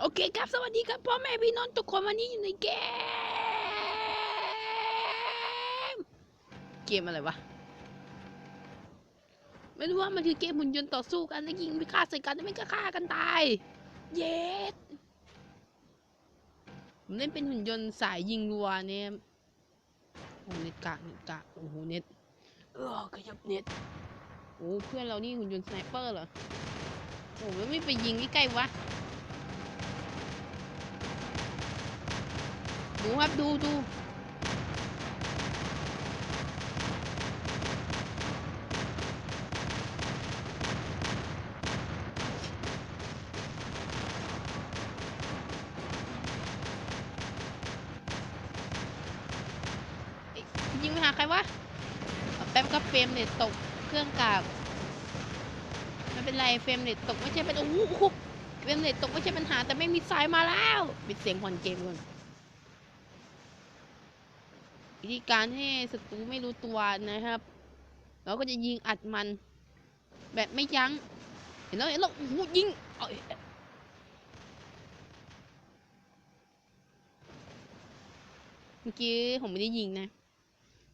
โอเคครับ สวัสดีครับพ่อแม่พี่น้องทุกคนวันนี้อยู่ในเกม เกมอะไรวะ ไม่รู้ว่ามันคือเกมหุ่นยนต์ต่อสู้กันแล้วยิงไปฆ่าใส่กันแล้วไม่ก็ฆ่ากันตาย เย็ดผมเล่นเป็นหุ่นยนต์สายยิงรัวเนี่ยโอ้เน็ตกากเน็ตกากโอ้โหเน็ตเออขยับเน็ตโอ้เพื่อนเรานี่หุ่นยนต์สไนเปอร์เหรอโอ้แล้วไม่ไปยิงใกล้ๆวะ ดูครับดูดูยิงไปหาใครวะแป๊บก็เฟรมเน็ตตกเครื่องกากไม่เป็นไรเฟรมเน็ตตกไม่ใช่เป็นโอ้โหเฟรมเน็ตตกไม่ใช่ปัญหาแต่ไม่มีสายมาแล้วปิดเสียงผ่อนเกมก่อน วิธีการให้ศัตรูไม่รู้ตัวนะครับ เราก็จะยิงอัดมัน แบบไม่ยัง้ง เห็นแล้วเห็นแล้วโอ้โหยิงเอาเมื่อกี้ผมไม่ได้ยิงนะ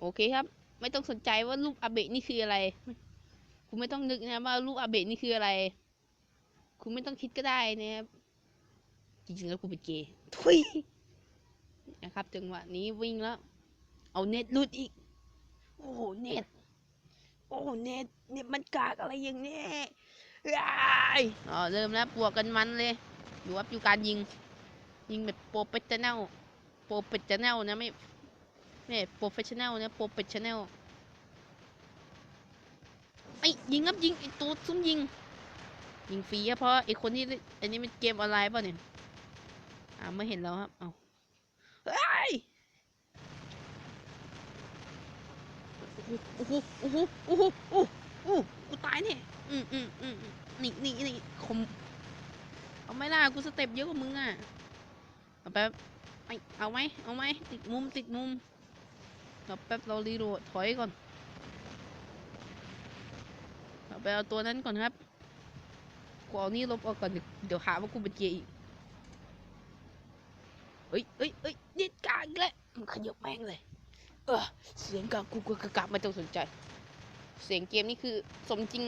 โอเคครับ ไม่ต้องสนใจว่ารูปอาเบะนี่คืออะไร คุณไม่ต้องนึกนะว่ารูปอาเบะนี่คืออะไร คุณไม่ต้องคิดก็ได้นะครับจริงๆแล้วคุณเป็นเกย์ทุยนะครับจังหวะนี้วิ่งแล้ว เอาเน็ตลุดอีก โอ้โหเน็ต โอ้โหเน็ตเน็ตมันกากอะไรอย่างนี้อ้ายอ๋อเริ่มแล้วบวกกันมันเลยดูว่าอยู่การยิง ยิงแบบโปรเฟชชั่นแนลโปรเฟชชั่นแนลนะไม่ไม่โปรเฟชชั่นแนลนะโปรเฟชชั่นแนลไอ้ยยิงครับยิงไอ้ตัวซุ่มยิง ยิงฟรีอะเพราะไอ้คนที่อันนี้มันเกมออนไลน์ป่ะเนี่ยอ่าไม่เห็นแล้วครับเอาเฮ้ย โอ้โหโอ้โหโอ้โหโอ้โหกูตายเนี่ยอืมอืมอืมอืมนี่นี่นี่คมเอาไม่ล่ะกูสเต็ปเยอะกว่ามึงอะเอาแป๊บไอเอาไหมเอาไหมติดมุมติดมุมเราแป๊บเรารีโหลดถอยก่อนเอาไปเอาตัวนั้นก่อนครับกูเอานี่ลบออกก่อนเดี๋ยวหาว่ากูเป็นเกย์อีกเฮ้ยเฮ้ยเฮ้ยเด็ดกลางอีกแล้วมึงขยบแม่งเลย เออเสียงกากกูกกากไม่ต้องสนใจ เสียงเกมนี่คือ สมจริง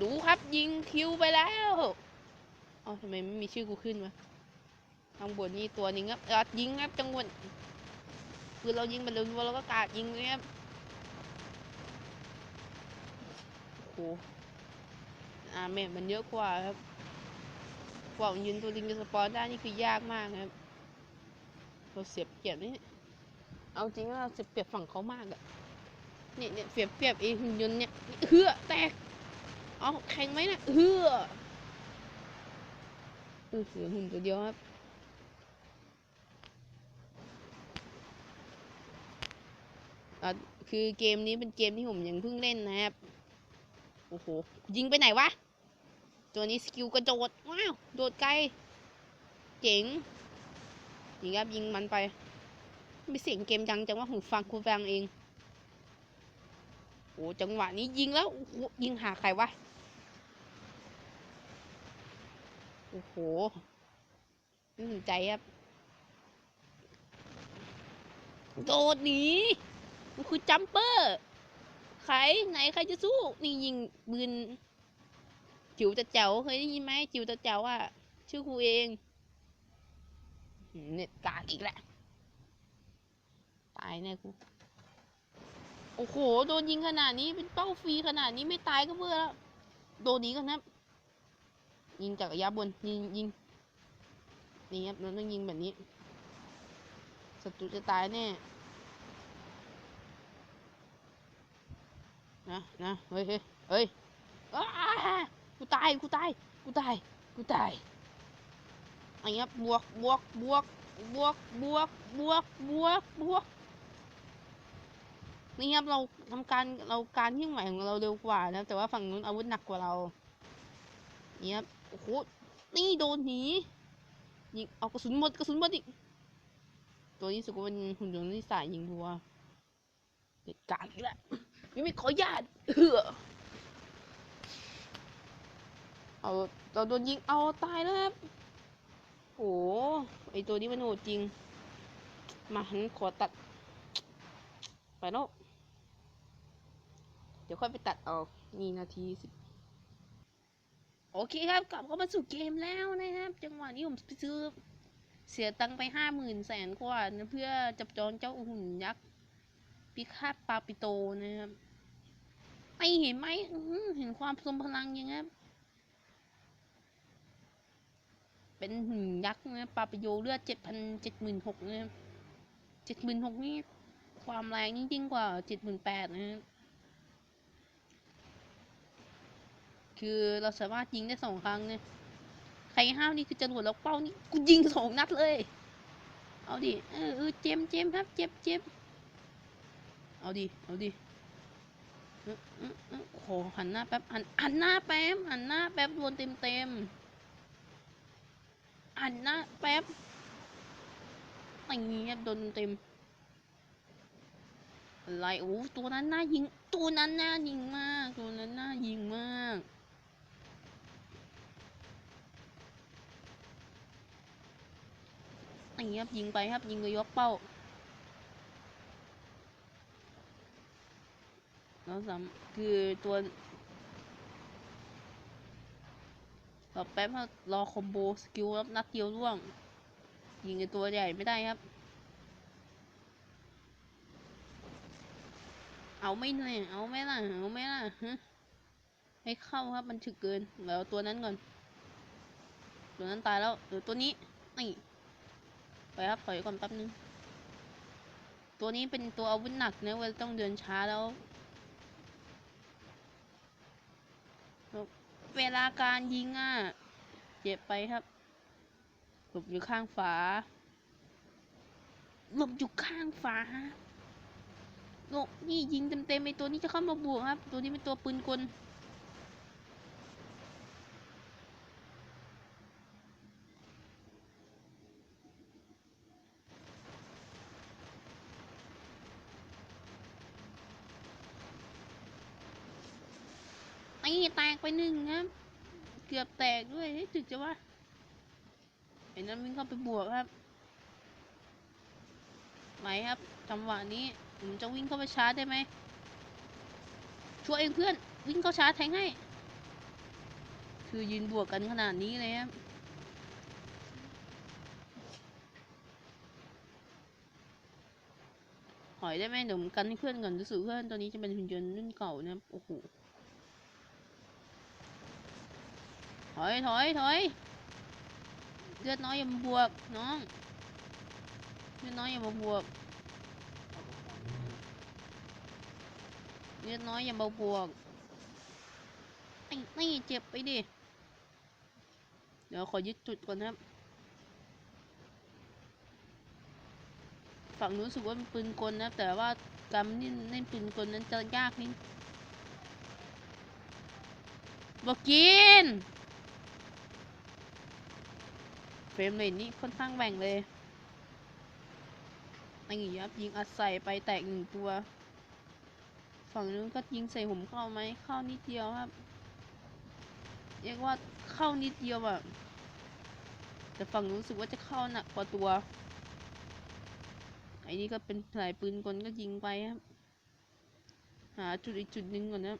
ดูครับยิงคิวไปแล้วเอ๋อทำไมไม่มีชื่อกูขึ้นวะข้างบนนี่ตัวนึงครับอยิงครับจังหวะคือเรายิงไปเร็วๆเราก็กาดยิงเลยครับโอ้โหอ่าแม่มันเยอะกว่าครับกว่ามันยืนตัวจริงจะสปอนได้นี่คือยากมากครับ เราเสียเปรียบนี่ เอาจริงว่าเราเสียเปรียบฝั่งเขามากอะเนี่ยเนี่ยเสียเปรียบเองหุ่นยนต์เนี่ยเฮือแตก เอาแข่งไหมนะเฮือเออเสือหุ่นตัวเดียวครับอะคือเกมนี้เป็นเกมที่ผมยังเพิ่งเล่นนะครับ โอ้โห ยิงไปไหนวะ ตัวนี้สกิลกระโดด ว้าว โดดไกล เจ๋ง ยิงครับยิงมันไปไม่เสียงเกมดังจังว่าหูฟังกูฟังเองโอ้จังหวะนี้ยิงแล้วโอ้โหยิงหาใครวะโอ้โหไม่สนใจครับโดดหนีมันคือจัมเปอร์ใครไหนใครจะสู้นี่ยิงปืนจิ๋วตะเจ๋วเคยได้ยินไหมจิ๋วตะเจ๋วอะชื่อครูเอง เน็ตกากอีกแหละ ตายแน่กูโอ้โห โดนยิงขนาดนี้เป็นเป้าฟรีขนาดนี้ไม่ตายก็เบื่อแล้ว โดนนี้กันครับ ยิงจากระยะบน ยิงยิง นี่ครับเราต้องยิงแบบนี้ ศัตรูจะตายแน่ นะนะเฮ้ยเฮ้ยเฮ้ยกูตาย กูตาย กูตาย กูตายอันนี้ครับบวกบวกบวก บวกบวกบวกบวกบวกนี่ครับเราทำการเราการที่ไหวของเราเร็วกว่านะแต่ว่าฝั่งนู้นอาวุธหนักกว่าเรานี่ครับโอ้โหนี่โดนหนียิงเอากระสุนหมดกระสุนหมดอีกตัวนี้สึกเป็นหุ่นยนต์ที่สายยิงรัวเด็ดการอีกแล้วยังไม่ขอญาตเออเอาเอาเราโดนยิงเอาตายแล้วครับ โอ้ไอตัวนี้มันโหดจริง มาหันขอตัด ไปแล้วเดี๋ยวค่อยไปตัดเอานี่นาทีสิบโอเคครับ กลับเข้ามาสู่เกมแล้วนะครับ จังหวะนี้ผมไปซื้อเสียตังไปห้าหมื่นแสนกว่านะเพื่อจับจองเจ้าหุ่นยักษ์พิฆาตปาปิโตนะครับไอเห็นไหมเห็นความทรงพลังยังครับ เป็นหุ่นยักษ์นะปาปโยเลือดเจ็ดพันเจ็ดหมื่นหกนะเจ็ดหมื่นหกนี่ความแรงนี่ยิ่งกว่าเจ็ดหมื่นแปดนะคือเราสามารถยิงได้สองครั้งเนี่ยใครห้าวนี่คือจรวดล็อกเป้านี่กูยิงสองนัดเลย เอาดิ เออเออเจมเจมครับ เจ็บเจ็บเอาดิ เอาดิเออเออเอหันหน้าแป๊บหันหันหน้าแป๊บหันหน้าแป๊บโดนเต็มเต็ม หันหน้าแป๊บอย่างเงี้ยโดนเต็มอะไรโอ้ตัวนั้นน่ายิง ตัวนั้นน่ายิงมาก ตัวนั้นน่ายิงมาก อย่างเงี้ยครับยิงไปครับยิงกระยกเป้าแล้วสำคือตัว รอแป๊บครับรอคอมโบสกิลครับนัดเดียวร่วง ยิงไอตัวใหญ่ไม่ได้ครับ เอาไม่เหนื่อยเอาไม่ล่ะเอาไม่ล่ะฮะให้เข้าครับมันถึกเกินแล้วตัวนั้นก่อน ตัวนั้นตายแล้วเดี๋ยวตัวนี้นี่ไปครับถอยก่อนแป๊บนึง ตัวนี้เป็นตัวอาวุธหนักนะเวลาต้องเดินช้าแล้ว เวลาการยิงอะ เจ็บไปครับหลบอยู่ข้างฝาหลบอยู่ข้างฝาโนนี่ยิงเต็มๆไอตัวนี้จะเข้ามาบวกครับ ตัวนี้เป็นตัวปืนกล นี่แต กไปหนึ่งครับ เกือบแตกด้วยเฮ้ถึกจะว่าไอ้นั้นวิ่งเข้าไปบวกครับ ไหมครับจังหวะนี้ผมจะวิ่งเข้าไปชาร์จได้ไหมช่วยเองเพื่อนวิ่งเข้าชาร์จแทงให้ คือยืนบวกกันขนาดนี้เลยครับถอยได้ไหมเดี๋ยวมกันเพื่อนก่อนรู้สึกเพื่อนตัวนี้จะเป็นหุ่นยนต์รุ่นเก่านะครับโอ้โห ถ อยถอยถอยเลือดน้อยอย่ามาบวกน้องเลือดน้อยอย่ามาบวกเลือดน้อยอย่ามาบวกไอ้นี่เจ็บไปดิ เดี๋ยวขอยึดจุดก่อนนะครับ ฝั่งนู้นสึกว่าเป็นปืนกลนะ แต่ว่าการเล่นเล่นปืนกลนั้นจะยากนิดบอกกิน เฟรมเรทนี่ค่อนข้างแบ่งเลยไอ้เงี้ครับยิงอัดใส่ไปแตกหนึ่งตัว ฝั่งนู้นก็ยิงใส่ผมเข้าไหมเข้านิดเดียวครับเรียกว่าเข้านิดเดียวอะแต่ฝั่งนู้นรู้สึกว่าจะเข้าหนักกว่าตัว ไอ้นี่ก็เป็นสายปืนกลก็ยิงไปครับ หาจุดอีกจุดหนึ่งก่อนนะ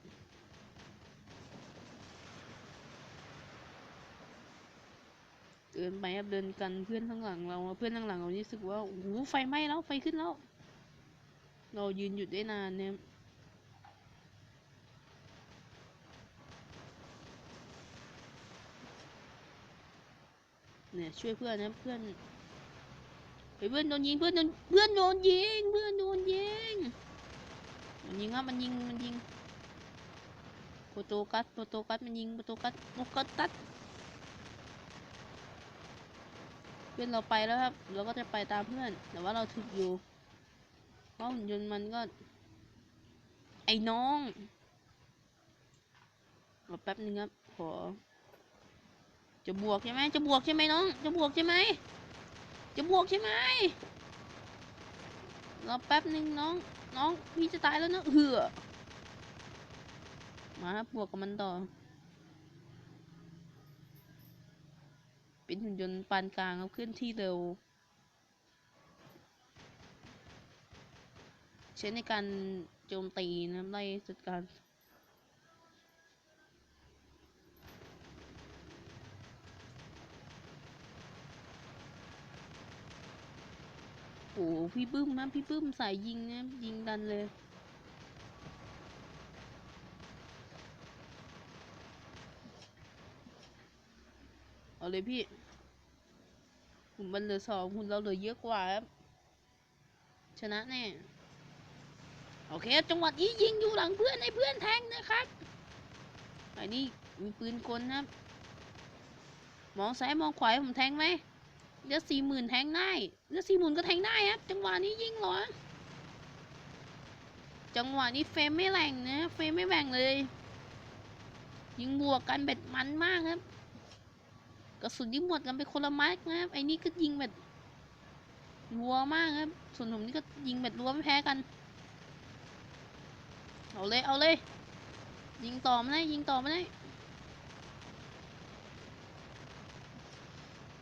เดินไปครับเดินกันเพื่อนข้างหลังเราเพื่อนข้างหลังเรานี่รู้สึกว่าโอ้โหไฟไหม้แล้วไฟขึ้นแล้ว เรายืนหยุดได้นานเนี่ยเนี่ยช่วยเพื่อนนะเพื่อนเฮ้ยเพื่อนโดนยิงเพื่อนโดนเพื่อนโดนยิงเพื่อนโดนยิงมันยิงครับมันยิงมันยิงโปรโตกัสโปรโตกัสมันยิงโปรโตกัสโปรโตกัส เพื่อนเราไปแล้วครับ เราก็จะไปตามเพื่อน แต่ว่าเราถึกอยู่เพราะหุ่นยนต์มันก็ ไอ้น้องรอแป๊บนึงครับ ขอ จะบวกใช่ไหม จะบวกใช่ไหมน้อง จะบวกใช่ไหม จะบวกใช่ไหมรอแป๊บนึงน้อง น้อง พี่จะตายแล้วนะเหือมาบวกกับมันต่อ เป็นหุ่นยนต์ปานกลางครับเคลื่อนที่เร็ว ใช้ในการโจมตีนะครับไล่จัดการโอ้พี่บึ้มนะพี่บึ้มสายยิงนะยิงดันเลยเอาเลยพี่ หุ่นมันเหลือสองหุ่นเราเหลือเยอะกว่าครับ ชนะแน่ โอเค จังหวะนี้ยิงอยู่หลังเพื่อนให้เพื่อนแทงนะครับไอ้นี่มีปืนกลนะครับ มองซ้ายมองขวาผมแทงไหมเลือดสี่หมื่นแทงได้เลือดสี่หมื่นก็แทงได้ครับ จังหวะนี้ยิงเหรอ จังหวะนี้เฟรมไม่แรงนะ เฟรมไม่แบ่งเลย ยิงบวกกันเบ็ดมันมากครับ กระสุนยิงหมดกันไปคนละไม้นะครับไอ้นี่ก็ยิงแบบรัวมากครับ ส่วนผมนี่ก็ยิงแบบรัวไม่แพ้กัน เอาเลย เอาเลย ยิงต่อมาได้ยิงต่อมาได้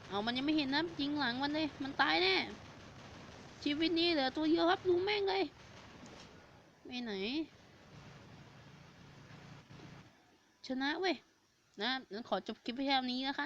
เอามันยังไม่เห็นนะยิงหลังมันเลย มันตายแน่ ชีวิตนี้เหลือตัวเดียวครับดูแม่งเลยไปไหน ชนะเว้ยนะงั้นขอจบคลิปไปแค่นี้นะคะ